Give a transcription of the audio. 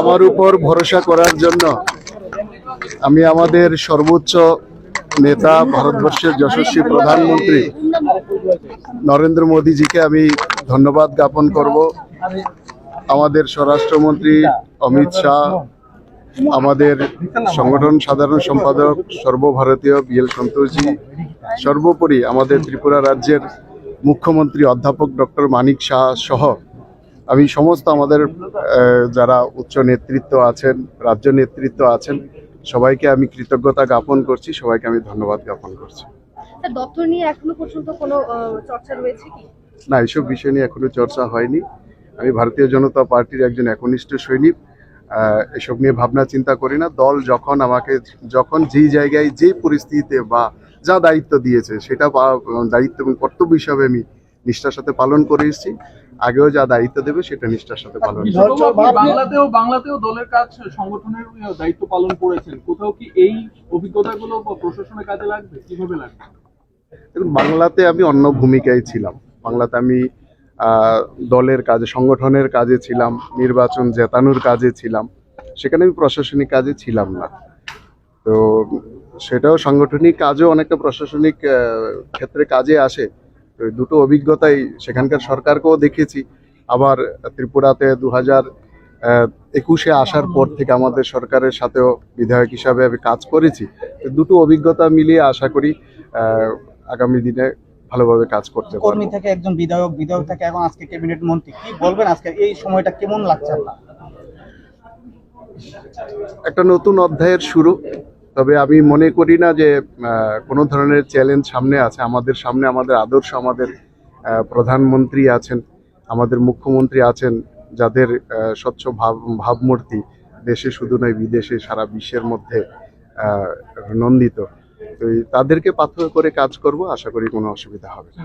আমার উপর ভরসা করার জন্য আমি আমাদের সর্বোচ্চ নেতা ভারতবর্ষের যশস্বী প্রধানমন্ত্রী নরেন্দ্র মোদীজিকে আমি ধন্যবাদ জ্ঞাপন করব। আমাদের স্বরাষ্ট্রমন্ত্রী অমিত শাহ, আমাদের সংগঠন সাধারণ সম্পাদক সর্বভারতীয় বিএল সন্তোষজি, সর্বোপরি আমাদের ত্রিপুরা রাজ্যের মুখ্যমন্ত্রী অধ্যাপক ডক্টর মানিক শাহ সহ আমি সমস্ত আমাদের যারা উচ্চ নেতৃত্ব আছেন রাজ্য নেতৃত্ব আছেন সবাইকে আমি কৃতজ্ঞতা জ্ঞাপন করছি সবাইকে আমি ধন্যবাদ জ্ঞাপন করছি। দপ্তর নিয়ে এখনও পর্যন্ত কোনো চর্চা রয়েছে কি? না এইসব বিষয় নিয়ে এখনও চর্চা হয়নি। আমি ভারতীয় জনতা পার্টির একজন একনিষ্ঠ সৈনিক এসব নিয়ে ভাবনা চিন্তা করি না। দল যখন আমাকে যখন যেই জায়গায় যে পরিস্থিতিতে বা যা দায়িত্ব দিয়েছে সেটা দায়িত্ব এবং কর্তব্য হিসাবে আমি নিষ্ঠার সাথে পালন করে এসেছি। আগেও যা দায়িত্ব দেবে সেটা নিষ্ঠার সাথে পালন করব। বাংলাতেও বাংলাতেও দলের কাজ সংগঠনের দায়িত্ব পালন করেছেন। কোথাও কি এই অভিজ্ঞতাগুলো প্রশাসনের কাজে লাগবে? কীভাবে লাগবে? বাংলাতে আমি অন্য ভূমিকায় ছিলাম। বাংলাতে আমি দলের কাজে সংগঠনের কাজে ছিলাম নির্বাচন জেতানোর কাজে ছিলাম। সেখানে আমি প্রশাসনিক কাজে ছিলাম না। তো সেটাও সাংগঠনিক কাজও অনেকটা প্রশাসনিক ক্ষেত্রে কাজে আসে। দুটো অভিজ্ঞতাই সেখানকার সরকারকেও দেখেছি। আবার ত্রিপুরাতে দু হাজার একুশে আসার পর থেকে আমাদের সরকারের সাথেও বিধায়ক হিসাবে আমি কাজ করেছি। তো দুটো অভিজ্ঞতা মিলিয়ে আশা করি আগামী দিনে ভালোভাবে কাজ করতে পারব। কর্মী থেকে একজন বিধায়ক বিধায়ক থেকে এখন আজকে ক্যাবিনেট মন্ত্রী। কি বলবেন আজকে? এই সময়টা কেমন লাগছে আপনার? একটা নতুন অধ্যায়ের শুরু। তবে আমি মনে করি না যে কোনো ধরনের চ্যালেঞ্জ সামনে আছে। আমাদের সামনে আমাদের আদর্শ আমাদের প্রধানমন্ত্রী আছেন, আমাদের মুখ্যমন্ত্রী আছেন, যাদের স্বচ্ছ ভাব, ভাবমূর্তি দেশে শুধু নয়, বিদেশে সারা বিশ্বের মধ্যে নন্দিত। তো তাদেরকে পাথর করে কাজ করব, আশা করি কোনো অসুবিধা হবে না।